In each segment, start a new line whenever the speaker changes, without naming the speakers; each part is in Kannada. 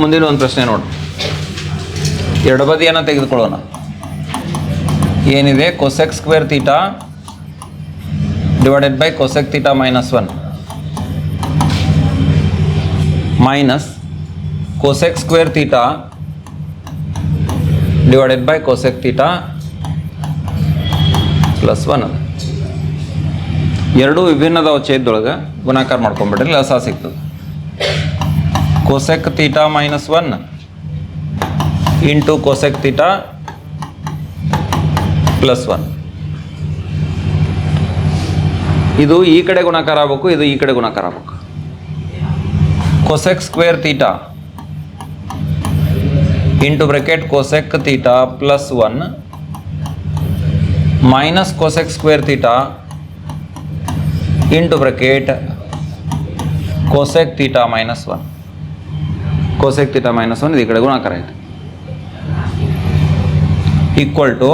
ಮುಂದಿನ ಒಂದು ಪ್ರಶ್ನೆ ನೋಡು. ಬದಿಯನ್ನು ತೆಗೆದುಕೊಳ್ಳೋಣ. ಏನಿದೆ? Cosec square theta divided by cosec theta minus one minus cosec square theta divided by cosec theta plus one ಎರಡೂ ವಿಭಿನ್ನದ ಛೇದದೊಳಗೆ ಗುಣಾಕಾರ ಮಾಡ್ಕೊಂಬಿಟ್ರೆ ಲಸ ಸಿಗ್ತದೆ cosec theta minus one into cosec theta plus one ಇದು ಈ ಕಡೆ ಗುಣಾಕಾರ ಆಗಬೇಕು, ಇದು ಈ ಕಡೆ ಗುಣಾಕಾರ ಆಗಬೇಕು. Cosec square theta into bracket cosec theta plus one minus cosec square theta into bracket cosec theta minus one cosec theta minus one ಇದು ಈ ಕಡೆ ಗುಣಾಕಾರ ಆಯಿತು equal to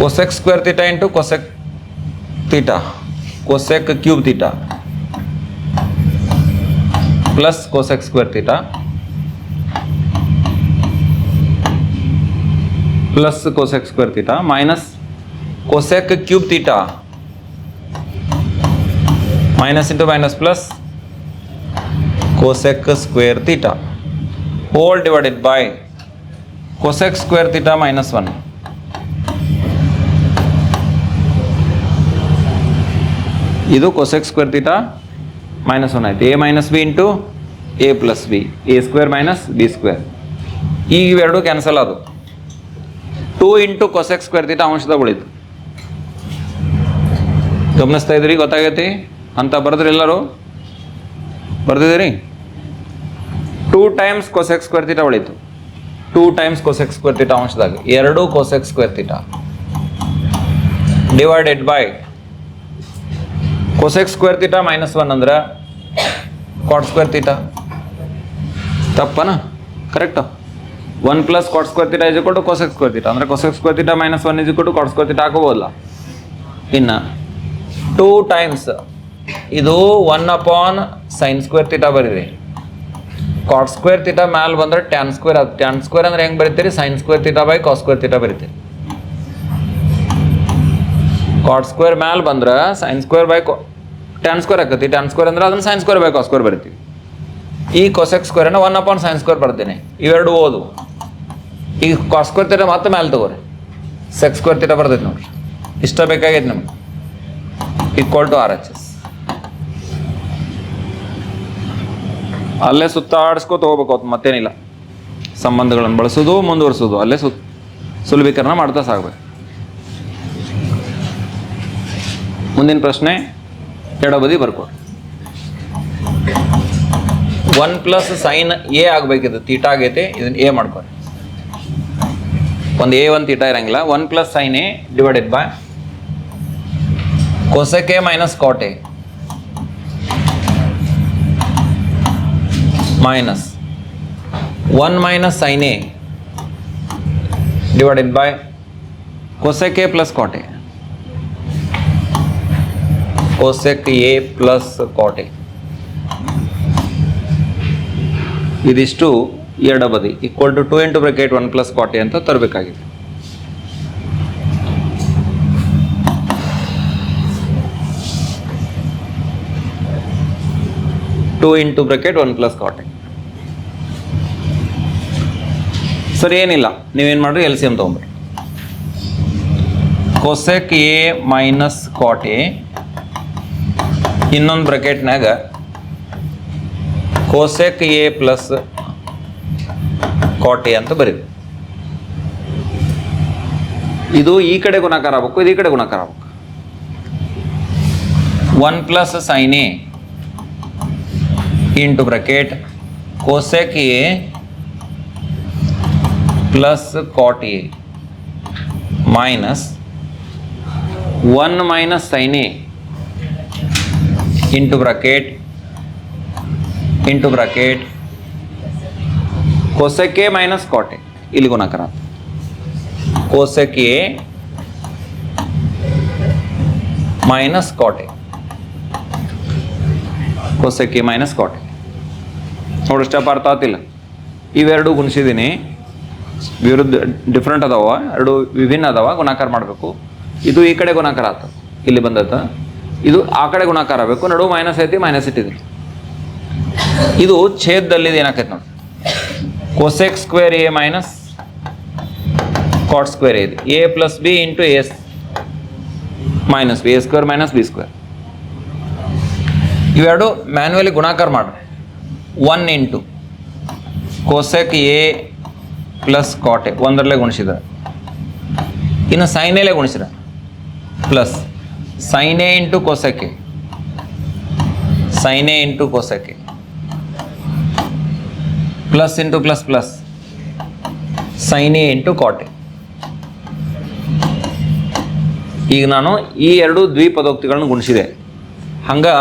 cosec square theta into cosec theta cosec cube theta plus cosec square theta plus cosec square theta minus cosec minus into minus plus cosec square theta whole divided by cosec square theta minus one ಇದು cosec square theta minus one ಆಯ್ತು. A minus B into A plus B A square minus B square ಈಗ ಇವೆರಡು ಕ್ಯಾನ್ಸಲ್ ಅದು two into cosec square theta ಅಂಶದಾಗ ಉಳಿತು ಗಮನಿಸ್ತಾ ಇದ್ರಿ? ಗೊತ್ತಾಗೈತಿ? ಅಂತ ಬರೆದ್ರಿ ಎಲ್ಲರೂ ಬರ್ದಿದ್ದೀರಿ? Two times cosec square theta ಉಳಿತು two times cosec square theta ಅಂಶದಾಗ ಎರಡು cosec square theta divided by cosec square theta minus one ಅಂದ್ರೆ cot square theta ತಪ್ಪನಾ? Correct one plus cot square theta is ಕೊಟ್ಟು ಕೊಸೆಕ್ ಸ್ಕ್ವೇರ್ ತೀಟ ಅಂದ್ರೆ cosec square theta minus one is ಕೊಟ್ಟು ಕಾಟ್ ಸ್ಕ್ವೇರ್ ತೀಟ ಹಾಕೋಬೋದಲ್ಲ ಇನ್ನು ಟೂ ಟೈಮ್ಸ್ ಇದು one upon sine square theta ಬರೀರಿ. ಕಾಟ್ ಸ್ಕ್ವೇರ್ ತಿಟ ಮ್ಯಾಲ್ ಬಂದ್ರೆ ಟ್ಯಾನ್ ಸ್ಕ್ವೇರ್ ಅದು ಟ್ಯಾನ್ ಸ್ಕ್ವೇರ್ ಅಂದ್ರೆ ಹೆಂಗೆ ಬರೀತೀರಿ? Sine square theta by cos square theta ಬರೀತೀರಿ. Cot square ಮ್ಯಾಲ್ ಬಂದ್ರೆ sine square by tan square ಆಕತಿ. ಟ್ಯಾನ್ ಸ್ಕ್ವೇರ್ ಅಂದ್ರೆ ಅದನ್ನ sine square by cos square ಬರಿತೀವಿ. ಈ ಕೊಸೆಕ್ ಸ್ಕ್ವೇರ್ ಅನ್ನ ಒನ್ ಅಪಾನ್ ಸೈನ್ ಸ್ಕ್ವೇರ್ ಬರ್ತೀನಿ. ಇವೆರಡು ಓದು. ಈಗ ಕಾಸ್ ಸ್ಕ್ವೇರ್ ತಿಟ ಮತ್ತೆ ಮ್ಯಾಲ್ ತಗೋರಿ. ಸೆಕ್ಸ್ ಸ್ಕ್ವೇರ್ ತಿಟ ಬರ್ತೈತಿ ನೋಡ್ರಿ. ಇಷ್ಟ ಬೇಕಾಗೈತೆ ನಮ್ಗೆ. Equal to R H S ಅಲ್ಲೇ ಸುತ್ತಾಡಿಸ್ಕೋ ತಗೋಬೇಕು ಅವತ್ತು ಮತ್ತೇನಿಲ್ಲ. ಸಂಬಂಧಗಳನ್ನು ಬಳಸೋದು, ಮುಂದುವರಿಸೋದು, ಅಲ್ಲೇ ಸುತ್ ಸುಲಭೀಕರಣ ಮಾಡ್ತಾ ಸಾಗ್ಬೇಕು. ಮುಂದಿನ ಪ್ರಶ್ನೆ, ಎಡಬದಿ ಬರ್ಕೊಡಿ ಒನ್ ಪ್ಲಸ್ ಸೈನ್ ಎ ಆಗಬೇಕಿದೆ ತೀಟ ಆಗೈತೆ, ಇದನ್ನ ಎ ಮಾಡ್ಕೊರಿ ಒಂದು ಎ, ಒಂದು ತೀಟ ಇರಂಗಿಲ್ಲ, one plus sine A divided by cosec minus cot one minus sine cosec a + cot a cosec a + cot a. A a cot A ಇದಿಷ್ಟು ಎರಡಬದಿ equal to two into bracket one plus cot ಅಂತ ತರಬೇಕಾಗಿದೆ. Two into bracket one plus cot A ಸರಿ, ಏನಿಲ್ಲ. ನೀವೇನು ಮಾಡ್ರಿ L C M ತೊಗೊಂಬ್ರಿ cosec A minus cot A ಇನ್ನೊಂದು ಬ್ರಕೆಟ್ನಾಗ cosec A plus cot A ಅಂತ ಬರೀರಿ. ಇದು ಈ ಕಡೆ ಗುಣಾಕಾರ ಆಗ್ಬೇಕು, ಇದು ಈ ಕಡೆ ಗುಣಾಕಾರ ಆಗ್ಬೇಕು. One plus sine A into bracket cosec A cot A minus one minus sine A into bracket into bracket cosec a minus cot a. ಇಲ್ಲಿ ಗುಣಾಕಾರ a minus cot a. Cosec A minus cot A ನೋಡು ಸ್ಟೆಪ್ ಅರ್ಥ ಆತಿಲ್ಲ ಇವೆರಡು ಗುಣಿಸಿದ್ದೀನಿ. ವಿರುದ್ಧ ಡಿಫ್ರೆಂಟ್ ಅದಾವ, ಎರಡು ವಿಭಿನ್ನ ಅದಾವ, ಗುಣಾಕಾರ ಮಾಡಬೇಕು. ಇದು ಈ ಕಡೆ ಗುಣಾಕಾರ ಆತ. ಇಲ್ಲಿ ಬಂದತ್ತ ಇದು ಆ ಕಡೆ ಗುಣಾಕಾರ ಆಗಬೇಕು. ನಡು ಮೈನಸ್ ಐತಿ ಮೈನಸ್ ಇಟ್ಟಿದೆ ಇದು ಛೇದದಲ್ಲಿ ಏನಾಕೈತೆ ನೋಡಿ. Cosec square A minus cot square ಇದೆ. A plus B into S minus B A square minus B square ಇವೆರಡು ಮ್ಯಾನ್ಯುವಲಿ ಗುಣಾಕಾರ ಮಾಡ್ರಿ. One into cosec A plus cot ಒಂದರಲ್ಲೇ ಗುಣಿಸಿದ. ಇನ್ನು ಸೈನೇಲೆ ಗುಣಿಸಿದ. Plus sine into cosec sine into cosec plus into plus plus sine into cot ಈಗ ನಾನು ಈ ಎರಡು ದ್ವಿಪದೋಕ್ತಿಗಳನ್ನು ಗುಣಿಸಿದೆ. ಹಂಗೆ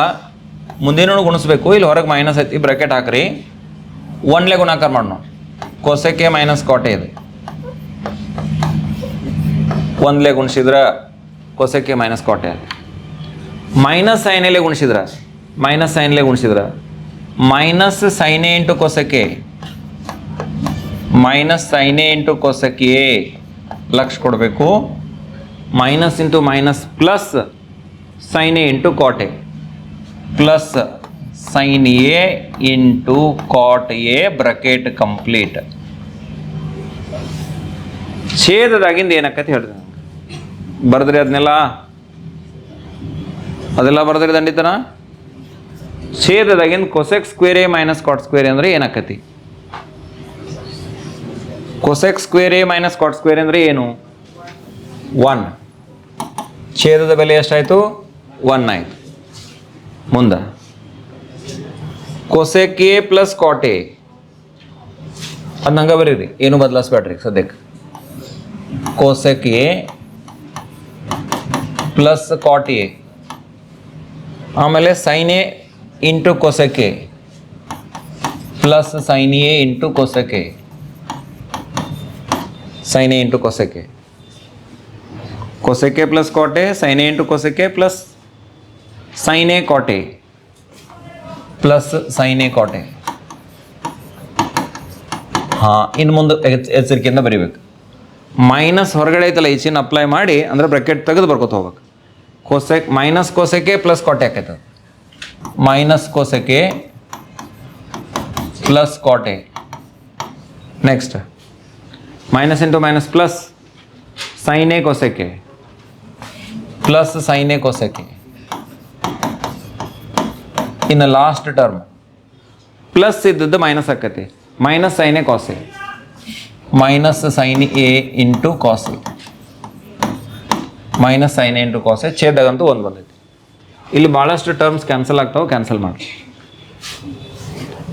ಮುಂದಿನ ಗುಣಿಸ್ಬೇಕು, ಇಲ್ಲಿ ಹೊರಗೆ ಮೈನಸ್ ಐತಿ ಬ್ರಾಕೆಟ್ ಹಾಕ್ರಿ. ಒನ್ಲೆ ಗುಣಾಕಾರ ಮಾಡೋಣ. ಕೊಸೆಕೆ ಮೈನಸ್ ಕಾಟೆ ಇದೆ. ಒಂದ್ಲೆ ಗುಣಿಸಿದ್ರೆ cosec A minus cot A ಅದು ಮೈನಸ್ ಸೈನೆಲೆ ಗುಣಿಸಿದ್ರೆ ಮೈನಸ್ ಸೈನ್ಲೆ ಗುಣಿಸಿದ್ರೆ minus sine into cosec. Minus sine into cosec. Lakh ಕೊಡಬೇಕು. Minus into minus plus sine A into cot. A plus sine A into cot A bracket complete ಛೇದದಾಗಿಂದ ಏನಕ್ಕತಿ ಹೇಳ್ರಿ ಬರೆದ್ರಿ ಅದನ್ನೆಲ್ಲ ಅದೆಲ್ಲ ಬರೆದ್ರಿ ದಂಡಿತನ? ಛೇದದಾಗಿಂದ cosec square A minus cot square ಅಂದ್ರೆ ಏನಕ್ಕತಿ? Cosec square A minus cot square ಅಂದ್ರೆ ಏನು? ಒನ್ ಛೇದದ ಬೆಲೆ ಎಷ್ಟಾಯಿತು? ಒನ್ ಆಯಿತು. ಮುಂದೆ. Cosec A plus cot A ಅದು ಹಂಗೆ ಬರೀರಿ. ಏನು ಬದಲಾಯಿಸ್ಬೇಡ್ರಿ ಸದ್ಯಕ್ಕೆ. Cosec A plus cot A. ಆಮೇಲೆ sine A into cosec A. Plus sine A into cosec A. Sine A into cosec A. Cosec plus cot sine A into cosec plus sine A cot plus sine A cot ಹಾಂ, ಇನ್ನು ಮುಂದೆ ಎಚ್- ಎಚ್ಚರಿಕೆಯಿಂದ ಬರಿಬೇಕು. ಮೈನಸ್ ಹೊರಗಡೆ ಐತಲ್ಲ ಈ ಅಪ್ಲೈ ಮಾಡಿ, ಅಂದರೆ ಬ್ರಾಕೆಟ್ ತೆಗೆದು ಬರ್ಕೋತ ಹೋಗ್ಬೇಕು. ಕೋಸೆ ಮೈನಸ್ ಕೋಸೆಕೆ ಪ್ಲಸ್ ಕಾಟೆ ಆಕೈತೆ minus cosec plus cot next minus into minus plus sine cosec plus sine cosec ಇನ್ನು ಲಾಸ್ಟ್ ಟರ್ಮ್ ಪ್ಲಸ್ ಇದ್ದದ್ದು ಮೈನಸ್ ಆಕತಿ. Minus sine cos minus sine A into cos minus sine A into cos ಛೇದಾಗಂತೂ ಒಂದು ಬಂದೈತಿ. ಇಲ್ಲಿ ಭಾಳಷ್ಟು ಟರ್ಮ್ಸ್ ಕ್ಯಾನ್ಸಲ್ ಆಗ್ತಾವೆ ಕ್ಯಾನ್ಸಲ್ ಮಾಡಿ.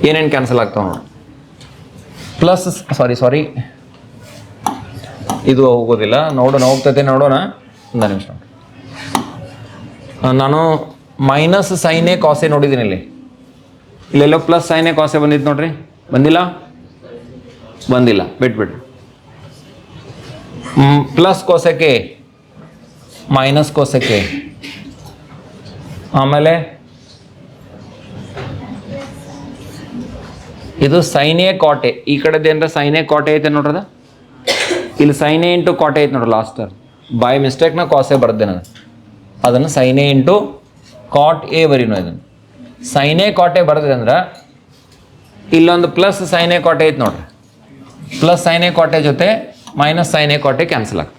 ಏನೇನು ಕ್ಯಾನ್ಸಲ್ ಆಗ್ತಾವೆ ನೋಡಿ. ಪ್ಲಸ್ ಸಾರಿ ಸಾರಿ ಇದು ಹೋಗೋದಿಲ್ಲ. ನೋಡೋಣ, ಹೋಗ್ತೈತೆ, ನೋಡೋಣ. ಒಂದು ನಿಮಿಷ ನಾನು ಮೈನಸ್ ಸೈನೇ ಕಾಸೆ ನೋಡಿದ್ದೀನಿ ಇಲ್ಲಿ. ಇಲ್ಲೆಲ್ಲೋ ಪ್ಲಸ್ ಸೈನೆ ಕಾಸೆ ಬಂದಿತ್ತು ನೋಡ್ರಿ. ಬಂದಿಲ್ಲ? ಬಂದಿಲ್ಲ ಬಿಟ್ಬಿಡ್ರಿ ಪ್ಲಸ್ ಕೋಸಕ್ಕೆ ಮೈನಸ್ ಕೋಸಕ್ಕೆ. ಆಮೇಲೆ ಇದು ಸೈನೇ ಕೋಟೆ. ಈ ಕಡೆದು ಏನರ ಸೈನೆ ಕೋಟೆ ಐತೆ ನೋಡ್ರದ? ಇಲ್ಲಿ ಸೈನೆ ಇಂಟು ಕೋಟೆ ಐತೆ ನೋಡ್ರಿ ಲಾಸ್ಟ್ ಬೈ ಮಿಸ್ಟೇಕ್ನ ಕಾಸೆ ಬರ್ದೆ ನಾನು ಅದನ್ನು ಸೈನೆ ಇಂಟು ಕಾಟ್ ಎ ಬರೀನು ಇದನ್ನು. ಸೈನೇ ಕೋಟೆ ಬರ್ದಿದೆ ಅಂದ್ರೆ ಇಲ್ಲೊಂದು ಪ್ಲಸ್ ಸೈನೆ ಕೋಟೆ ಐತೆ ನೋಡ್ರಿ. ಪ್ಲಸ್ ಸೈನೆ ಕಾಟೆ ಜೊತೆ ಮೈನಸ್ ಸೈನೆ ಕಾಟೆ ಕ್ಯಾನ್ಸಲ್ ಆಗ್ತದೆ.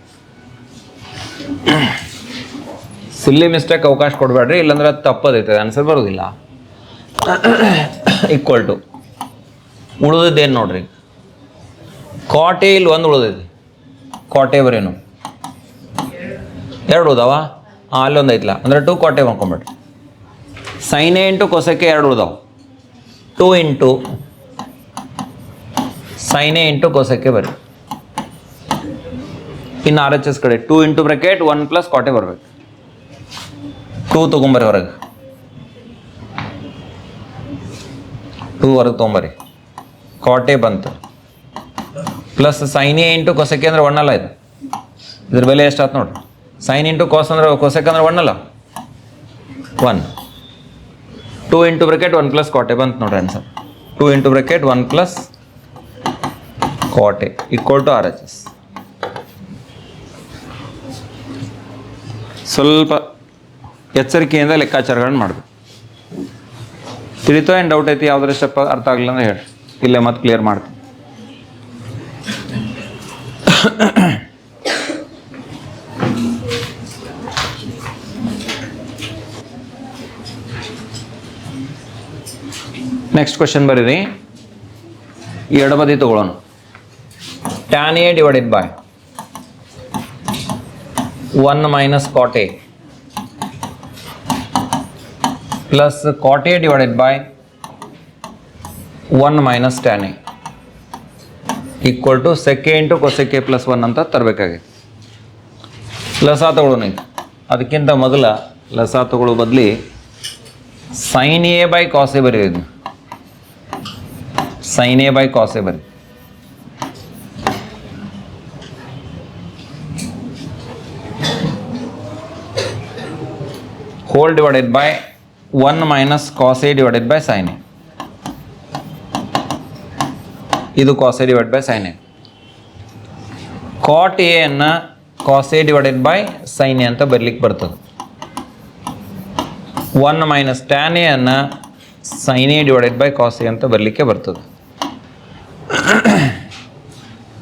ಸಿಲ್ಲಿ ಮಿಸ್ಟೇಕ್ ಅವಕಾಶ ಕೊಡಬೇಡ್ರಿ, ಇಲ್ಲಾಂದ್ರೆ ತಪ್ಪದೈತದೆ ತಪ್ಪದೈತೆ ಆನ್ಸರ್ ಬರೋದಿಲ್ಲ. ಈಕ್ವಲ್ ಟು ಉಳಿದದ್ದೇನು ನೋಡ್ರಿ? ಕಾಟೆ ಇಲ್ಲಿ ಒಂದು ಉಳಿದೈತಿ. ಕೋಟೆ ಬರೇನು ಎರಡು ಉಳ್ದಾವ? ಅಲ್ಲೊಂದು ಐತ್ಲ. ಅಂದ್ರೆ ಟು ಕೋಟೆ ಮಾಡ್ಕೊಂಬಿಡ್ರಿ. ಸೈನೆ ಇಂಟು ಕೊಸಕ್ಕೆ ಎರಡು ಉಳ್ದಾವ. Two into sine into cosec ಬರ್ರಿ ಇನ್ನು ಆರ್ ಎಚ್ ಎಸ್ ಕಡೆ two into bracket one plus cot ಬರ್ಬೇಕು. ಟೂ ತೊಗೊಂಬರಿ ಹೊರಗೆ ಟೂ ಹೊರಗೆ ತೊಗೊಂಬರಿ. ಕೋಟೆ ಬಂತು. Plus sine A into cosec ಅಂದ್ರೆ ಒಣ್ಣಲ್ಲ ಇದು. ಇದ್ರ ಬೆಲೆ ಎಷ್ಟು ಆತು ನೋಡ್ರಿ. ಸೈನ್ ಇಂಟು ಕೋಸ್ ಅಂದ್ರೆ ಕೊಸಕ್ಕೆ ಅಂದ್ರೆ ಒಣ್ಣಲ್ಲ. One two into bracket one plus cot ಬಂತು ನೋಡ್ರಿ answer two into bracket one plus equal to R H S. ಸ್ವಲ್ಪ ಎಚ್ಚರಿಕೆಯಿಂದ ಲೆಕ್ಕಾಚಾರಗಳನ್ನು ಮಾಡಬೇಕು. ತಿಳಿತೋ ಏನು ಡೌಟ್ ಐತಿ, ಯಾವ್ದ್ರು ಸ್ಟೆಪ್ ಅರ್ಥ ಆಗಲಿಲ್ಲ ಅಂದ್ರೆ ಹೇಳಿ. ಇಲ್ಲೇ ಮತ್ತೆ ಕ್ಲಿಯರ್ ಮಾಡ್ತೀನಿ. ನೆಕ್ಸ್ಟ್ ಕ್ವಶನ್ ಬರೀರಿ. ಎಡಬದಿ ತಗೊಳ್ಳೋಣ tan A divided by one minus cot A plus cot A divided by one minus tan A equal to sec into cosec plus one ಅಂತ ತರಬೇಕಾಗಿದೆ. ಲಸ ತಗೊಳ್ಳೋಣ ಅದಕ್ಕಿಂತ ಮೊದಲ ಲಸ ತಗೊಳ್ಳೋ ಬದಲಿ ಸೈನ್ ಎ ಬೈ ಕಾಸೆ ಬರೀ ಸೈನ್ ಎ ಬೈ ಕಾಸೆ ಬರಿ whole divided by one minus cos A divided by sine A ಇದು cos A divide by sine A cot A ಅನ್ನ cos A divided by sine A ಅಂತ ಬರ್ಲಿಕ್ಕೆ ಬರ್ತದೆ. ಒನ್ ಮೈನಸ್ ಟ್ಯಾನ್ ಎ ಅನ್ನ sine A divided by cos A ಅಂತ ಬರಲಿಕ್ಕೆ ಬರ್ತದೆ.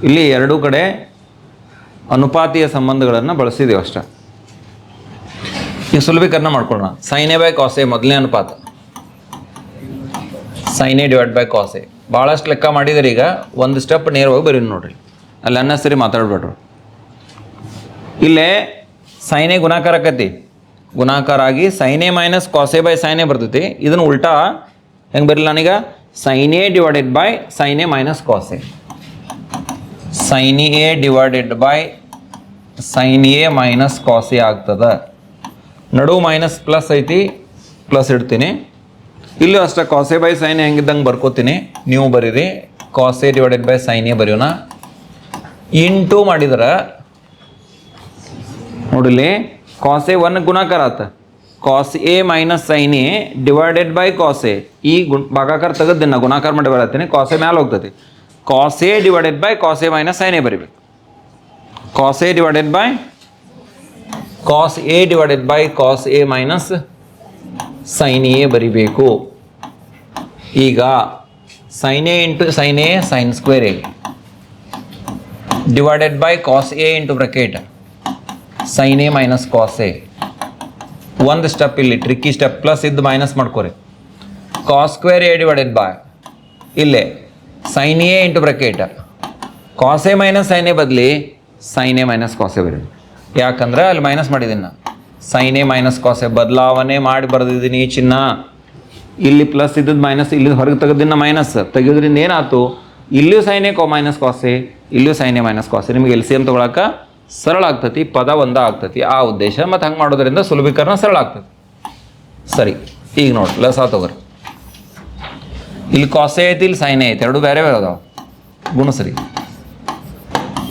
ಇಲ್ಲಿ ಎರಡೂ ಕಡೆ ಅನುಪಾತೀಯ ಸಂಬಂಧಗಳನ್ನು ಬಳಸಿದ್ದೀವಿ ಅಷ್ಟೇ. ಈಗ ಸುಲಭೀಕರಣ ಮಾಡ್ಕೊಳ್ಳೋಣ. Sine A by cos A ಮೊದಲನೇ ಅನುಪಾತ. Sine A divide by cos A ಭಾಳಷ್ಟು ಲೆಕ್ಕ ಮಾಡಿದ್ರೆ ಈಗ. ಒಂದು ಸ್ಟೆಪ್ ನೇರವಾಗಿ ಬರೀ ನೋಡ್ರಿ. ಅಲ್ಲಿ ಅನ್ನಸರಿ ಮಾತಾಡ್ಬೇಡ್ರಿ. ಇಲ್ಲೇ ಸೈನೆ ಗುಣಾಕಾರ ಆಕತಿ. ಗುಣಾಕಾರ ಆಗಿ sine A minus cos A by sine A ಬರ್ತೈತಿ. ಇದನ್ನು ಉಲ್ಟಾ ಹೆಂಗೆ ಬರಲಿಲ್ಲ ನಾನೀಗ? Sine A divided by sine A minus cos A sine A divided by sine A minus cos A ಆಗ್ತದೆ. ನಡು ಮೈನಸ್ ಪ್ಲಸ್ ಐತಿ, ಪ್ಲಸ್ ಇಡ್ತೀನಿ. ಇಲ್ಲೂ ಅಷ್ಟೇ ಕಾಸೆ ಬೈ ಸೈನ್ ಹೆಂಗಿದ್ದಂಗೆ ಬರ್ಕೋತೀನಿ. ನೀವು ಬರೀರಿ. ಕಾಸೆ ಡಿವೈಡೆಡ್ ಬೈ ಸೈನೇ ಬರೆಯೋಣ. ಇಂಟು ಮಾಡಿದ್ರೆ ನೋಡಿಲಿ ಕಾಸೆ ಒನ್ ಗುಣಾಕಾರ ಆತ. Cos A minus sine A divided by cos ಈ ಗುಣ, ಭಾಗಾಕಾರ ತೆಗೆದು ನಾ ಗುಣಾಕಾರ ಮಾಡಿ ಬರತ್ತೀನಿ. ಕಾಸ್ ಮ್ಯಾಲೆ ಹೋಗ್ತದೆ cos A divided by cos minus sine A ಬರಿಬೇಕು. Cos divided by cos A divided by cos A minus sine A ಬರಿಬೇಕು. ಈಗ sine A into sine A sine square A divided by cos A into bracket sine A minus cos A ಒಂದು ಸ್ಟೆಪ್ ಇಲ್ಲಿ ಟ್ರಿಕ್ಕಿ ಸ್ಟೆಪ್ ಪ್ಲಸ್ ಇದ್ದು ಮೈನಸ್ ಮಾಡ್ಕೊರಿ. Cos square A divided by ಇಲ್ಲೇ sine A into bracket cos A minus sine A ಬದಲಿ sine A minus cos A ಬರೀ ಯಾಕಂದ್ರೆ ಅಲ್ಲಿ ಮೈನಸ್ ಮಾಡಿದ್ದೀನಿ ನಾನು ಸೈನ್ ಮೈನಸ್ ಕಾಸ್ ಬದಲಾವಣೆ ಮಾಡಿ ಬರೆದಿದ್ದೀನಿ ಚಿನ್ನ. ಇಲ್ಲಿ ಪ್ಲಸ್ ಇದ್ದದ್ದು ಮೈನಸ್ ಇಲ್ಲಿ ಹೊರಗೆ ತೆಗೆದಿನ ಮೈನಸ್ ತೆಗೆಯೋದ್ರಿಂದ ಏನಾಯ್ತು? ಇಲ್ಲಿಯೂ ಸೈನ್ ಕೋ ಮೈನಸ್ ಕಾಸೆ ಇಲ್ಲಿಯೂ ಸೈನ್ ಮೈನಸ್ ಕಾಸೆ ನಿಮಗೆ ಎಲ್ ಸಿ ಎಂ ತೊಗೊಳಕ್ಕೆ ಸರಳ ಆಗ್ತತಿ ಪದ ಒಂದ ಆಗ್ತತಿ. ಆ ಉದ್ದೇಶ ಮತ್ತು ಹಂಗೆ ಮಾಡೋದ್ರಿಂದ ಸುಲಭೀಕರಣ ಸರಳ ಆಗ್ತತಿ. ಸರಿ, ಈಗ ನೋಡಿ ಆ ತಗೋರಿ. ಇಲ್ಲಿ ಕಾಸೆ ಐತಿ, ಇಲ್ಲಿ ಸೈನೆ ಐತಿ, ಎರಡು ಬೇರೆ ಬೇರೆ ಅದಾವ. ಗುಣಸರಿ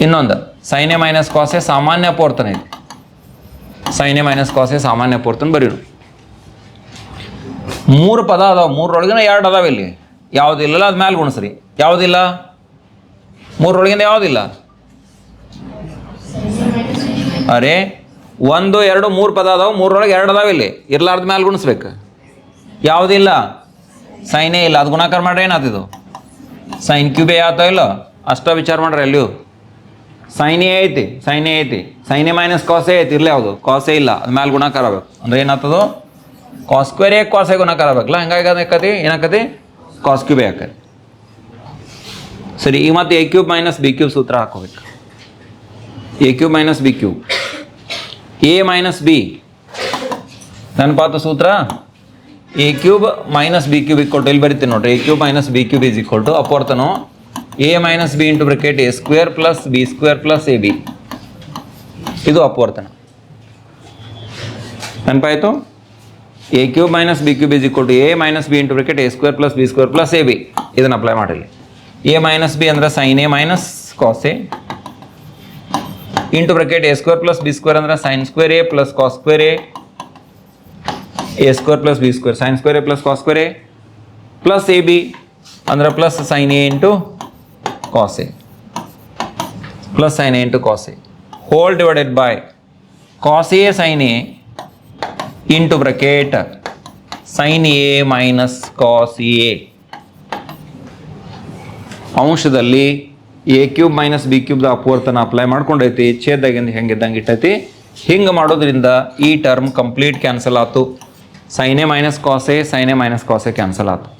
ಇನ್ನೊಂದು. ಸೈನೆ ಮೈನಸ್ ಕಾಸೆ ಸಾಮಾನ್ಯ ಅಪೋರ್ತನ ಇದೆ. ಸೈನ್ ಸೈನೆ ಮೈನಸ್ ಕಾಸೆ ಸಾಮಾನ್ಯ ಪೋರ್ತನ ಬರೀನು ಮೂರು ಪದ ಅದಾವ ಮೂರರೊಳಗಿನ ಎರಡು ಅದಾವ ಇಲ್ಲಿ. ಯಾವುದಿಲ್ಲ ಅದು ಮ್ಯಾಲೆ ಗುಣಸ್ರಿ. ಯಾವುದಿಲ್ಲ? ಮೂರರೊಳಗಿಂದ ಯಾವುದಿಲ್ಲ? ಅರೆ, ಒಂದು, ಎರಡು, ಮೂರು ಪದ ಅದಾವ ಮೂರರೊಳಗೆ ಎರಡು ಅದಾವ ಇಲ್ಲಿ. ಇರ್ಲಾರ್ದ ಮ್ಯಾಲೆ ಗುಣಿಸ್ಬೇಕು. ಯಾವುದಿಲ್ಲ? ಸೈನೇ ಇಲ್ಲ. ಅದು ಗುಣಾಕಾರ ಮಾಡ್ರೆ ಏನಾತಿದು ಸೈನ್ ಕ್ಯೂಬೇ ಆತೋ ಇಲ್ಲ? ಅಷ್ಟೋ ವಿಚಾರ ಮಾಡ್ರಿ ಎಲ್ಲಿಯೂ? ಸೈನೇ ಐತಿ ಸೈನೇ ಐತಿ. ಸೈನೇ ಮೈನಸ್ ಕಾಸೇ ಐತಿ, ಇರಲಿ ಯಾವುದು? ಕಾಸೇ ಇಲ್ಲ ಅದ ಮ್ಯಾಲೆ ಗುಣಾಕಾರ ಆಗ್ಬೇಕು. ಅಂದ್ರೆ ಏನಾಗ್ತದೋ? ಕಾಸ್ ಸ್ಕ್ವೇರ್ ಏಕ್ ಕಾಸೇ ಗುಣಾಕಾರ ಆಗ್ಬೇಕಲ್ಲ? ಹಂಗಾಗಿ ಅದಕ್ಕತಿ ಏನಾಕತಿ ಕಾಸ್ ಕ್ಯೂಬೇ ಹಾಕತಿ ಸರಿ, ಈಗ ಮತ್ತೆ A cube minus B cube ಸೂತ್ರ ಹಾಕೋಬೇಕು A cube minus B cube A minus B ನೆನಪಾತ ಸೂತ್ರ? A cube minus B cube ಇಕ್ಕೊಟ್ಟು ಇಲ್ಲಿ ಬರಿತೀನಿ ನೋಡ್ರಿ. A cube minus B cube is ಇಕ್ಕೊಟ್ಟು ಅಪವರ್ತನು? A minus B into bracket A square plus B square plus A B ಇದು ಅಪವರ್ತನ ನೆನಪಾಯಿತು A cube minus B cube is equal to A minus B into bracket A square plus B square plus A B ಇದನ್ನು ಅಪ್ಲೈ ಮಾಡಿರಲಿ ಎ ಮೈನಸ್ ಬಿ ಅಂದ್ರೆ sine A minus cos A into bracket A square plus B square ಅಂದ್ರೆ sine square A plus cos square A A square plus B square sine square A plus cos square A plus A B ಅಂದ್ರೆ plus sine A into cos A plus sine A into cos A whole divided by cos A sine A into bracket sine A minus cos A ಅಂಶದಲ್ಲಿ ಎ ಕ್ಯೂಬ್ ಮೈನಸ್ ಬಿ ಕ್ಯೂಬ್ದ ಅಪವರ್ತನ ಅಪ್ಲೈ ಮಾಡ್ಕೊಂಡೈತಿ ಛೇದಾಗಿಂದ ಹೆಂಗಿದ್ದಂಗೆ ಇಟ್ಟೈತಿ? ಹಿಂಗೆ ಮಾಡೋದ್ರಿಂದ ಈ ಟರ್ಮ್ ಕಂಪ್ಲೀಟ್ ಕ್ಯಾನ್ಸಲ್ ಆಯ್ತು sine A minus cos A sine A minus cos A cancel ಆಯ್ತು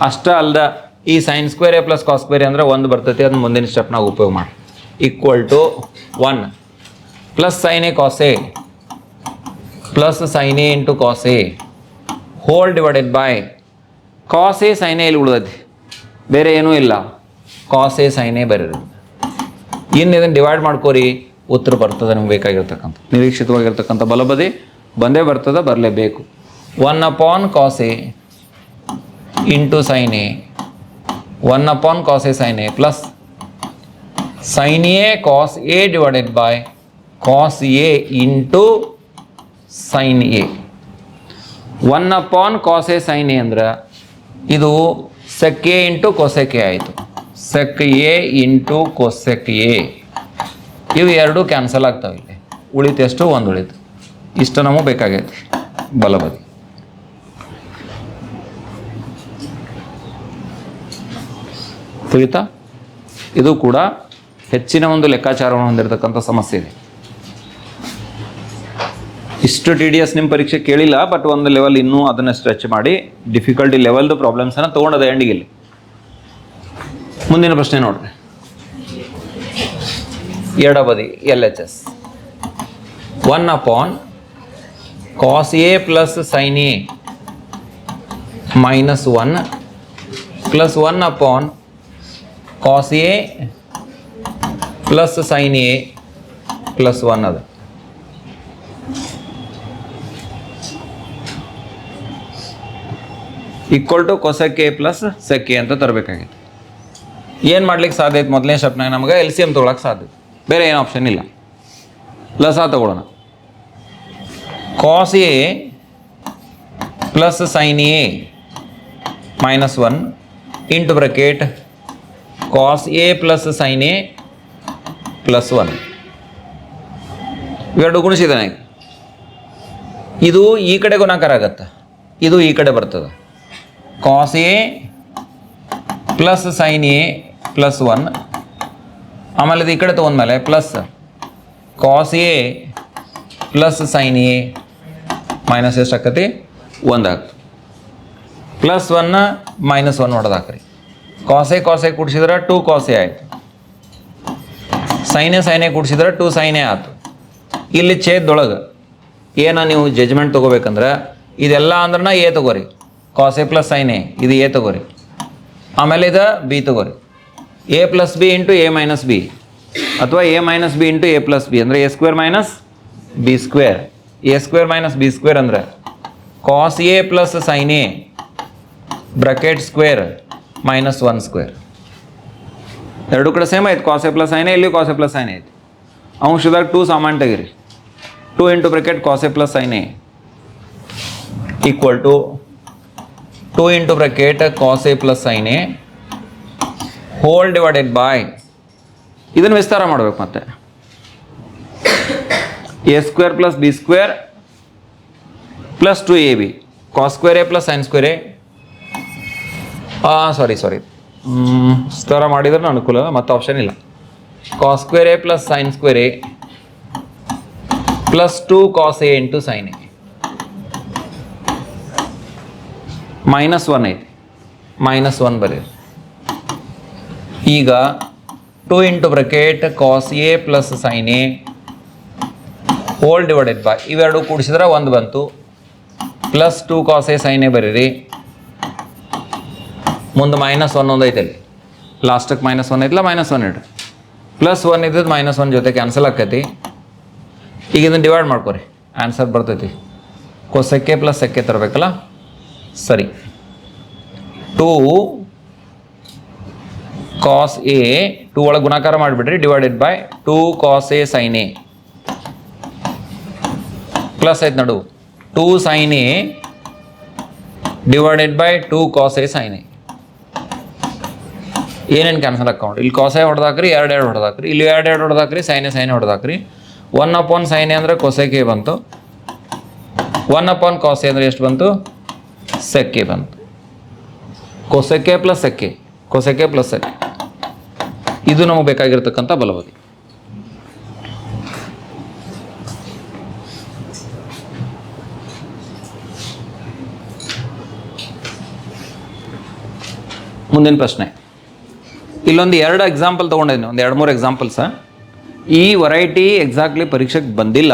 ಅಷ್ಟೇ ಅಲ್ದ ಈ sine square A plus cos square ಅಂದ್ರೆ ಒಂದು ಬರ್ತೈತಿ ಅದನ್ನ ಮುಂದಿನ ಸ್ಟೆಪ್ನಾಗ ಉಪಯೋಗ ಮಾಡಿ. Equal to one plus sine A cos A plus sine A into cos A whole divided by cos A sine A ಇಲ್ಲಿ ಉಳಿದೈತಿ. ಬೇರೆ ಏನೂ ಇಲ್ಲ. ಕಾಸ್ ಎ ಸೈನ್ ಎ ಬೇರೆ ಇನ್ನು ಇದನ್ನು ಡಿವೈಡ್ ಮಾಡ್ಕೋರಿ ಉತ್ತರ ಬರ್ತದೆ ನಿಮ್ಗೆ ಬೇಕಾಗಿರ್ತಕ್ಕಂಥ. ನಿರೀಕ್ಷಿತವಾಗಿರ್ತಕ್ಕಂಥ ಬಲಬದಿ ಬಂದೇ ಬರ್ತದೆ ಬರಲೇಬೇಕು. One upon cos A into sine A one upon cos A sine A plus sine A cos A divided by cos A into sine A one upon cos A sine A ಅಂದ್ರೆ ಇದು sec A into cosec A ಆಯಿತು. Sec A into cosec A ಇವು ಎರಡು ಕ್ಯಾನ್ಸಲ್ ಆಗ್ತಾವೆ ಇಲ್ಲಿ. ಉಳಿತು ಎಷ್ಟು ಒಂದು ಉಳಿತು. ಇಷ್ಟು ನಮಗೆ ಬೇಕಾಗೈತಿ. ಬಲಬದಿ. ತಿಳಿತಾ? ಇದು ಕೂಡ ಹೆಚ್ಚಿನ ಒಂದು ಲೆಕ್ಕಾಚಾರವನ್ನು ಹೊಂದಿರತಕ್ಕಂಥ ಸಮಸ್ಯೆ ಇದೆ. ಇಷ್ಟು ಟಿ ಡಿ ಎಸ್ ನಿಮ್ಮ ಪರೀಕ್ಷೆ ಕೇಳಿಲ್ಲ ಬಟ್ ಒಂದು ಲೆವೆಲ್ ಇನ್ನೂ ಅದನ್ನು ಸ್ಟ್ರೆಚ್ ಮಾಡಿ ಡಿಫಿಕಲ್ಟಿ ಲೆವೆಲ್ದು ಪ್ರಾಬ್ಲಮ್ಸನ್ನು ತೊಗೊಂಡದ ಎಂಡಿಗೆ ಇಲ್ಲಿ. ಮುಂದಿನ ಪ್ರಶ್ನೆ ನೋಡ್ರಿ. ಎಡಬದಿ L H S one upon cos A plus sine A minus one plus one upon cos A plus sine A plus one ಅದು equal to cosec A plus sec A ಅಂತ ತರಬೇಕಾಗಿತ್ತು. ಏನು ಮಾಡ್ಲಿಕ್ಕೆ ಸಾಧ್ಯ ಐತೆ ಮೊದಲನೇ ಸ್ಟೆಪ್ನಾಗ ನಮಗೆ ಎಲ್ ಸಿ ಎಂ ತೊಗೊಳಕ್ಕೆ ಸಾಧ್ಯ ಬೇರೆ ಏನು ಆಪ್ಷನ್ ಇಲ್ಲ. ಲಸ ತಗೊಳ್ಳೋಣ. Cos A plus sine A minus one into bracket cos A plus sine A plus one ಇವೆರಡು ಗುಣಿಸಿದಾನೆ ಇದು ಈ ಕಡೆ ಗುಣಾಕಾರ ಆಗತ್ತೆ. ಇದು ಈ ಕಡೆ ಬರ್ತದೆ. Cos A plus sine A plus one ಆಮೇಲೆ ಇದು ಈ ಕಡೆ ತೊಗೊಂಡ್ಮೇಲೆ plus cos A plus sine A minus ಎಷ್ಟು ಆಕತಿ ಒಂದು ಆಗ್ತದೆ ಪ್ಲಸ್ ಒನ್ನ ಮೈನಸ್ ಒನ್ ಹೊಡೆದಾಕ್ರಿ. ಕಾಸೆ ಕಾಸೆ ಕೂಡಿಸಿದ್ರೆ ಟೂ ಕಾಸೆ ಆಯಿತು. ಸೈನೆ ಸೈನೆ ಕೂಡಿಸಿದ್ರೆ ಟೂ ಸೈನೆ ಆಯ್ತು ಇಲ್ಲಿ ಛೇದೊಳಗೆ ಏನ ನೀವು ಜಜ್ಮೆಂಟ್ ತೊಗೋಬೇಕಂದ್ರೆ ಇದೆಲ್ಲ ಅಂದ್ರನ ಎ ತಗೋರಿ. Cos A plus sine A ಇದು ಎ ತಗೋರಿ. ಆಮೇಲೆ ಇದು ಬಿ ತಗೋರಿ. A plus B into A minus B ಅಥವಾ A minus B into A plus B ಅಂದರೆ A square minus B square A square minus B square ಅಂದರೆ cos A plus sine A bracket square minus one square ಎರಡು ಕಡೆ ಸೇಮ್ ಐತೆ ಕಾಸೆ ಪ್ಲಸ್ ಸೈನ್ ಇಲ್ಲಿ ಕಾಸೆ ಪ್ಲಸ್ ಸೈನ್ ಐತಿ ಅಂಶದಾಗ ಟೂ ಸಾಮಾನು ತೆಗಿರಿ. Two into bracket cos A plus sine equal to two into bracket cos A plus sine whole divided by ಇದನ್ನು ವಿಸ್ತಾರ ಮಾಡಬೇಕು ಮತ್ತೆ. A square plus B square plus two A B cos square A plus sine square A ಹಾಂ ಸಾರಿ ಸಾರಿ ಸ್ಥರ ಮಾಡಿದ್ರೆ ಅನುಕೂಲ, ಮತ್ತೆ ಆಪ್ಷನ್ ಇಲ್ಲ. Cos square A plus sine square A plus two cos A into sine A minus one ಐತಿ ಮೈನಸ್ ಒನ್ ಬರೀ ಈಗ two into bracket cos A plus sine A whole divided by ಇವೆರಡು ಕೂಡಿಸಿದ್ರೆ ಒಂದು ಬಂತು. Plus two cos A sine A ಬರೀರಿ. ಮುಂದೆ ಮೈನಸ್ ಒನ್ ಒಂದು ಅಲ್ಲಿ. ಲಾಸ್ಟಕ್ಕೆ ಮೈನಸ್ ಒನ್ ಐತಲ್ಲ ಮೈನಸ್ ಒನ್ ಇಡ್ರಿ ಪ್ಲಸ್ ಒನ್ ಇದ್ದದ್ದು ಮೈನಸ್ ಒನ್ ಜೊತೆ ಕ್ಯಾನ್ಸಲ್ ಆಕೈತಿ. ಈಗ ಇದನ್ನು ಡಿವೈಡ್ ಮಾಡ್ಕೊರಿ. ಆನ್ಸರ್ ಬರ್ತೈತಿ. Cosec A plus sec A ತರಬೇಕಲ್ಲ? ಸರಿ. ಟೂ ಕಾಸ್ ಎ ಟೂ ಒಳಗೆ ಗುಣಾಕಾರ ಮಾಡಿಬಿಡ್ರಿ divided by two cos A sine A plus ಐತೆ ನಡು. Two sine A divided by two cos A sine A ಏನೇನು ಕ್ಯಾನ್ಸಲ್ ಅಕೌಂಟ್ ಇಲ್ಲಿ ಕೊಸೆ ಹೊಡೆದಾಕ್ರಿ, ಎರಡು ಎರಡು ಹೊಡೆದಾಕ್ರಿ, ಇಲ್ಲಿ ಎರಡು ಎರಡು ಹೊಡೆದಾಕ್ರಿ, ಸೈನೆ ಸೈನೆ ಹೊಡೆದಾಕ್ರಿ. ಒನ್ ಅಪಾನ್ ಸೈನೆ ಅಂದರೆ ಕೊಸೆಕೆ ಬಂತು. ಒನ್ ಅಪಾನ್ ಕಾಸೆ ಅಂದರೆ ಎಷ್ಟು ಬಂತು? ಸೆಕ್ಕೆ ಬಂತು. ಕೊಸೆಕೆ ಪ್ಲಸ್ ಸೆಕ್ಕೆ ಕೊಸೆಕೆ ಪ್ಲಸ್ ಸೆಕ್ಕೆ ಇದು ನಮಗೆ ಬೇಕಾಗಿರ್ತಕ್ಕಂಥ ಬಲಬದಿ. ಮುಂದಿನ ಪ್ರಶ್ನೆ. ಇಲ್ಲೊಂದು ಎರಡು ಎಕ್ಸಾಂಪಲ್ ತೊಗೊಂಡಿದ್ದೀನಿ. ಒಂದು ಎರಡು ಮೂರು ಎಕ್ಸಾಂಪಲ್ಸ ಈ ವೆರೈಟಿ ಎಕ್ಸಾಕ್ಟ್ಲಿ ಪರೀಕ್ಷೆಗೆ ಬಂದಿಲ್ಲ.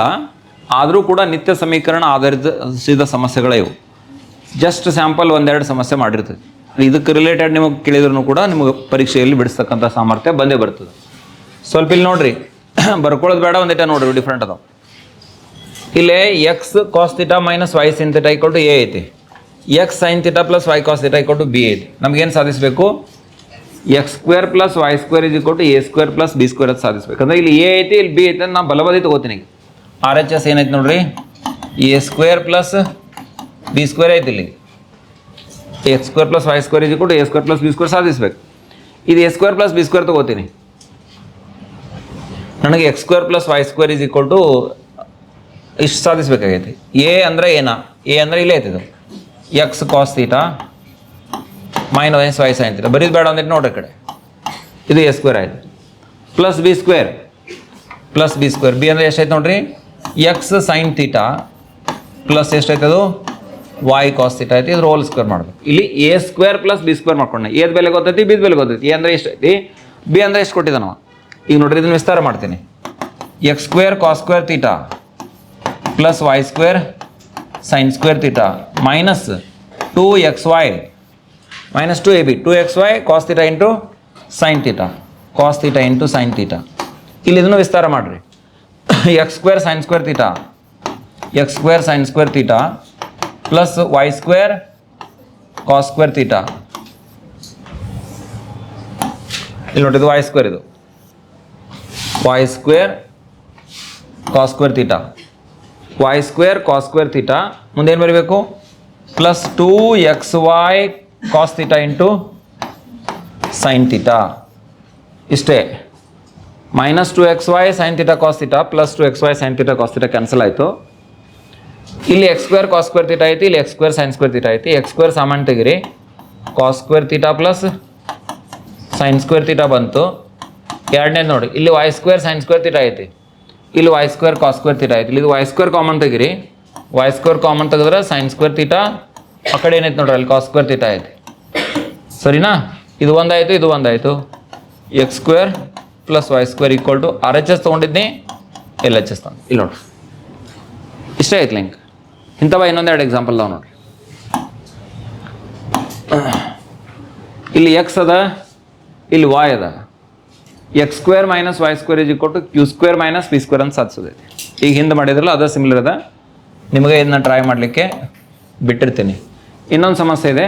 ಆದರೂ ಕೂಡ ನಿತ್ಯ ಸಮೀಕರಣ ಆಧರಿಸಿದ ಸಮಸ್ಯೆಗಳೇ ಇವು. ಜಸ್ಟ್ ಸ್ಯಾಂಪಲ್ ಒಂದೆರಡು ಸಮಸ್ಯೆ ಮಾಡಿರ್ತದೆ. ಇದಕ್ಕೆ ರಿಲೇಟೆಡ್ ನಿಮಗೆ ಕೇಳಿದ್ರು ಕೂಡ ನಿಮಗೆ ಪರೀಕ್ಷೆಯಲ್ಲಿ ಬಿಡಿಸ್ತಕ್ಕಂಥ ಸಾಮರ್ಥ್ಯ ಬಂದೇ ಬರ್ತದೆ. ಸ್ವಲ್ಪ ಇಲ್ಲಿ ನೋಡ್ರಿ. ಬರ್ಕೊಳ್ಳೋದು ಬೇಡ, ಒಂದಿಟ ನೋಡ್ರಿ ಡಿಫ್ರೆಂಟ್ ಅದಾವೆ. ಇಲ್ಲೇ X cos theta minus Y sine theta equal to A ಐತಿ. X sine theta plus Y cos theta equal to B ಐತಿ. ನಮಗೇನು ಸಾಧಿಸಬೇಕು? X square plus Y square is ಕೊಟ್ಟು A square plus B square ಅಂತ ಸಾಧಿಸ್ಬೇಕು. ಅಂದ್ರೆ ಇಲ್ಲಿ ಎ ಐತಿ ಇಲ್ಲಿ ಬಿ ಐತಿ ಅಂತ ನಾನು ಬಲಬದಿ ತಗೋತೀನಿ ಆರ್ ಎಚ್ ಎಸ್ ಏನೈತೆ ನೋಡ್ರಿ? A square plus B square ಐತಿ ಇಲ್ಲಿ. X square plus Y square ಇದು ಕೊಟ್ಟು A square plus B square ಸಾಧಿಸ್ಬೇಕು. ಇದು A square plus B square ತಗೋತೀನಿ. ನನಗೆ X square plus Y square is equal to ಇಷ್ಟು ಸಾಧಿಸ್ಬೇಕಾಗೈತಿ. ಎ ಅಂದರೆ ಏನ? ಎ ಅಂದರೆ ಇಲ್ಲೇ ಐತಿದು X cos theta minus Y sine theta ಬರೀದು ಬೇಡ ಅಂದಿಟ್ಟು ನೋಡ್ರಿ ಕಡೆ. ಇದು ಎ ಸ್ಕ್ವೇರ್ ಆಯಿತು. Plus B square. Plus B square. B ಅಂದರೆ ಎಷ್ಟಾಯ್ತು ನೋಡ್ರಿ? ಎಕ್ಸ್ ಸೈನ್ ತೀಟಾ ಪ್ಲಸ್ ಎಷ್ಟೈತೆ ಅದು? ವೈ ಕಾಸ್ ತೀಟಾ ಐತಿ ಇದ್ರ ಹೋಲ್ ಸ್ಕ್ವೇರ್ ಮಾಡಬೇಕು. ಇಲ್ಲಿ A square plus B square ಮಾಡ್ಕೊಂಡೆ ಎದ್ ಬೆಲೆ ಗೊತ್ತೈತಿ, ಬಿದ್ ಬೆಲೆ ಗೊತ್ತೈತಿ. ಎ ಅಂದರೆ ಎಷ್ಟೈತಿ ಬಿ ಅಂದರೆ ಎಷ್ಟು ನಾವು ಈಗ ನೋಡ್ರಿ, ಇದನ್ನು ವಿಸ್ತಾರ ಮಾಡ್ತೀನಿ. X square cos square theta plus Y square sine square theta minus two X Y. Minus two two X Y cos theta into sine theta cos theta into sine theta ಇಲ್ಲಿ ಇದನ್ನು ವಿಸ್ತಾರ ಮಾಡಿರಿ. X square sine square theta X square sine square theta plus Y square cos square theta ಇಲ್ಲಿ ನೋಡಿ ಇದು ವೈ ಸ್ಕ್ವೇರ್ ಇದು. Y square cos square theta Y square cos square theta ಮುಂದೇನು ಬರೀಬೇಕು? Plus two X Y cos theta into sine theta ಇಷ್ಟೇ. Minus two X Y sine theta cos theta plus two X Y sine theta cos theta cancel ಆಯಿತು. ಇಲ್ಲಿ X square cos square theta ಐತಿ, ಇಲ್ಲಿ X square sine square theta ಐತಿ. ಎಕ್ಸ್ ಸ್ಕ್ವೇರ್ ಸಾಮಾನ್ಯ ತೆಗಿರಿ. Cos square theta plus sine square theta ಬಂತು. ಎರಡನೇದು ನೋಡಿ, ಇಲ್ಲಿ Y square sine square theta ಐತಿ. ಇಲ್ಲಿ Y square cos square theta ಐತಿ. ಇಲ್ಲಿ ವೈ ಸ್ಕ್ವೇರ್ ಕಾಮನ್ ತೆಗಿರಿ. ವೈ ಸ್ಕ್ವೇರ್ ಕಾಮನ್ ತೆಗೆದ್ರೆ ಸೈನ್ ಸ್ಕ್ವೇರ್ ತೀಟಾ ಆ ಕಡೆ ಏನೈತೆ ನೋಡ್ರಿ, ಅಲ್ಲಿ ಕಾಸ್ ಸ್ಕ್ವೇರ್ ತೀಟ ಐತಿ ಸರಿನಾ? ಇದು ಒಂದಾಯಿತು ಇದು ಒಂದಾಯಿತು. X square plus Y square equal to R H S ತೊಗೊಂಡಿದ್ನಿ L H S ತೊಗೊಂಡು ಇಲ್ಲಿ ನೋಡ್ರಿ ಇಷ್ಟೇ ಐತೆ ಲಿಂಕ್ ಇಂಥವ ಇನ್ನೊಂದೆರಡು ಎಕ್ಸಾಂಪಲ್ ನಾವು ನೋಡ್ರಿ. ಇಲ್ಲಿ ಎಕ್ಸ್ ಅದ, ಇಲ್ಲಿ ವಾಯ್ ಅದ. X square minus Y square is equal to Q square minus P square ಅಂತ ಸಾಧಿಸೋದೈತಿ. ಈಗ ಹಿಂದೆ ಮಾಡಿದ್ರಲ್ಲ, ಅದ ಸಿಮಿಲರ್ ಅದ. ನಿಮಗೆ ಇದನ್ನ ಟ್ರೈ ಮಾಡಲಿಕ್ಕೆ ಬಿಟ್ಟಿರ್ತೀನಿ. ಇನ್ನೊಂದು ಸಮಸ್ಯೆ ಇದೆ.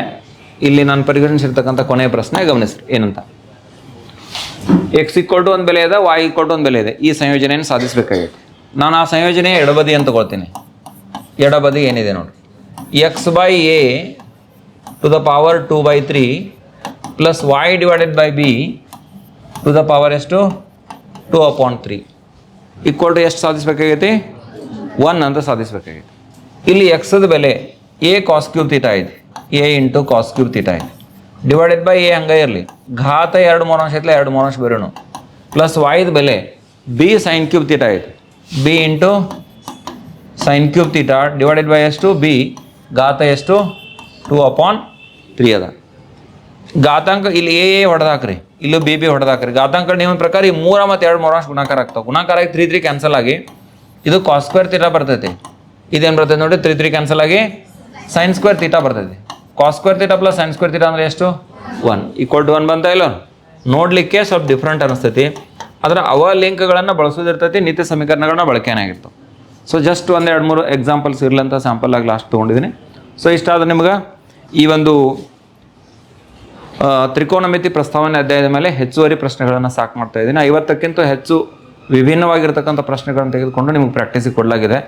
ಇಲ್ಲಿ ನಾನು ಪರಿಗಣಿಸಿರ್ತಕ್ಕಂಥ ಕೊನೆಯ ಪ್ರಶ್ನೆ ಗಮನಿಸಿ ಏನಂತ? ಎಕ್ಸ್ ಇಕ್ವಲ್ ಒಂದು ಬೆಲೆ ಇದೆ ವಾಯ್ ಇಕ್ವಲ್ ಒಂದು ಬೆಲೆ ಇದೆ. ಈ ಸಂಯೋಜನೆಯನ್ನು ಸಾಧಿಸಬೇಕಾಗೈತೆ. ನಾನು ಆ ಸಂಯೋಜನೆ ಎಡಬದಿ ಅಂತ ತಗೊಳ್ತೀನಿ ಎಡಬದಿ ಏನಿದೆ ನೋಡಿ X by A to the power two by three plus Y divided by B to the power ಎಷ್ಟು two upon three equal to ಎಷ್ಟು ಸಾಧಿಸಬೇಕಾಗೈತಿ? ಒನ್ ಅಂತ ಸಾಧಿಸಬೇಕಾಗೈತಿ. ಇಲ್ಲಿ ಎಕ್ಸದ ಬೆಲೆ ಎ ಕಾಸ್ ಕ್ಯೂಬ್ ತೀಟ ಐತಿ. A into cos cube theta ಐತಿ. ಡಿವೈಡೆಡ್ ಬೈ ಎ ಹಂಗೆ ಇರಲಿ. ಘಾತ ಎರಡು ಮೂರು ಅಂಶ ಐತಲ್ಲ ಎರಡು ಮೂರು ಅಂಶ ಬರೋಣ ಪ್ಲಸ್ ವಾಯ್ದ ಬೆಲೆ ಬಿ ಸೈನ್ ಕ್ಯೂಬ್ ತೀಟ ಐತಿ. B into sine cube theta divided by ಎಷ್ಟು? ಬಿ ಘಾತ ಎಷ್ಟು? ಟು ಅಪಾನ್ ತ್ರೀ ಅದ. ಘಾತಾಂಕ ಇಲ್ಲಿ ಎ ಎ ಹೊಡೆದಾಕ್ರಿ. ಇಲ್ಲೂ ಬಿ ಬಿ ಹೊಡೆದಾಕ್ರಿ. ಘಾತಾಂಕ ನಿಮ್ಮ ಪ್ರಕಾರ ಈ ಮೂರ ಮತ್ತು ಎರಡು ಮೂರು ಅಂಶ ಗುಣಾಕಾರ ಆಗ್ತಾವೆ. ಗುಣಾಕಾರ ಆಗಿ ತ್ರೀ ತ್ರೀ ಕ್ಯಾನ್ಸಲ್ ಆಗಿ ಇದು ಕಾಸ್ ಸ್ಕ್ವೇರ್ ತೀಟ ಬರ್ತೈತಿ. ಇದೇನು ಬರ್ತೈತೆ ನೋಡಿ ತ್ರೀ ತ್ರೀ ಕ್ಯಾನ್ಸಲ್ ಆಗಿ ಸೈನ್ ಸ್ಕ್ವೇರ್ ತೀಟಾ ಬರ್ತೈತಿ. Cos square theta plus sine square theta ಅಂದರೆ ಎಷ್ಟು? ಒನ್ ಈಕ್ವಲ್ ಟು ಒನ್ ಬಂತ ಇಲ್ಲ? ನೋಡಲಿಕ್ಕೆ ಸ್ವಲ್ಪ ಡಿಫ್ರೆಂಟ್ ಅನಿಸ್ತೈತಿ. ಆದರೆ ಅವ ಲಿಂಕ್ಗಳನ್ನು ಬಳಸೋದಿರ್ತೈತಿ ನಿತ್ಯ ಸಮೀಕರಣಗಳನ್ನ ಬಳಕೆನಾಗಿರ್ತವೆ ಸೊ ಜಸ್ಟ್ ಒಂದು ಎರಡು ಮೂರು ಎಕ್ಸಾಂಪಲ್ಸ್ ಇರಲಂತ ಸ್ಯಾಂಪಲ್ ಆಗಿ ಲಾಸ್ಟ್ ತೊಗೊಂಡಿದ್ದೀನಿ ಸೊ ಇಷ್ಟ ಆದರೆ ನಿಮ್ಗೆ ಈ ಒಂದು ತ್ರಿಕೋನಮಿತಿ ಪ್ರಸ್ತಾವನೆ ಅಧ್ಯಾಯದ ಮೇಲೆ ಹೆಚ್ಚುವರಿ ಪ್ರಶ್ನೆಗಳನ್ನು ಸಾಕು ಮಾಡ್ತಾ ಇದ್ದೀನಿ. ಐವತ್ತಕ್ಕಿಂತ ಹೆಚ್ಚು ವಿಭಿನ್ನವಾಗಿರ್ತಕ್ಕಂಥ ಪ್ರಶ್ನೆಗಳನ್ನು ತೆಗೆದುಕೊಂಡು ನಿಮಗೆ ಪ್ರಾಕ್ಟೀಸಿಗೆ ಕೊಡಲಾಗಿದೆ.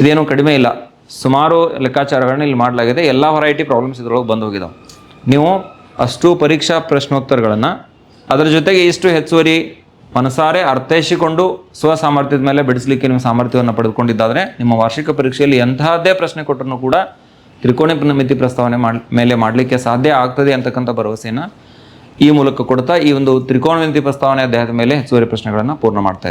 ಇದೇನು ಕಡಿಮೆ ಇಲ್ಲ. ಸುಮಾರು ಲೆಕ್ಕಾಚಾರಗಳನ್ನ ಇಲ್ಲಿ ಮಾಡಲಾಗಿದೆ. ಎಲ್ಲ ವೆರೈಟಿ ಪ್ರಾಬ್ಲಮ್ಸ್ ಇದ್ರೊಳಗೆ ಬಂದು ಹೋಗಿದ್ದಾವೆ ನೀವು ಅಷ್ಟು ಪರೀಕ್ಷಾ ಪ್ರಶ್ನೋತ್ತರಗಳನ್ನು ಅದರ ಜೊತೆಗೆ ಇಷ್ಟು ಹೆಚ್ಚುವರಿ ಮನಸಾರೆ ಅರ್ಥೈಸಿಕೊಂಡು ಸ್ವ ಸಾಮರ್ಥ್ಯದ ಮೇಲೆ ಬಿಡಿಸಲಿಕ್ಕೆ ನಿಮ್ಮ ಸಾಮರ್ಥ್ಯವನ್ನು ಪಡೆದುಕೊಂಡಿದ್ದಾದರೆ ನಿಮ್ಮ ವಾರ್ಷಿಕ ಪರೀಕ್ಷೆಯಲ್ಲಿ ಎಂತಹದ್ದೇ ಪ್ರಶ್ನೆ ಕೊಟ್ಟರೂ ಕೂಡ ತ್ರಿಕೋಣ ಮಿತಿ ಪ್ರಸ್ತಾವನೆ ಮಾಡಿ, ಮೇಲೆ ಮಾಡಲಿಕ್ಕೆ ಸಾಧ್ಯ ಆಗ್ತದೆ ಅಂತಕ್ಕಂಥ ಭರವಸೆಯನ್ನು ಈ ಮೂಲಕ ಕೊಡ್ತಾ ಈ ಒಂದು ತ್ರಿಕೋಣ ಪ್ರಸ್ತಾವನೆ ಅಧ್ಯಾಯದ ಮೇಲೆ ಹೆಚ್ಚುವರಿ ಪ್ರಶ್ನೆಗಳನ್ನು ಪೂರ್ಣ ಮಾಡ್ತಾ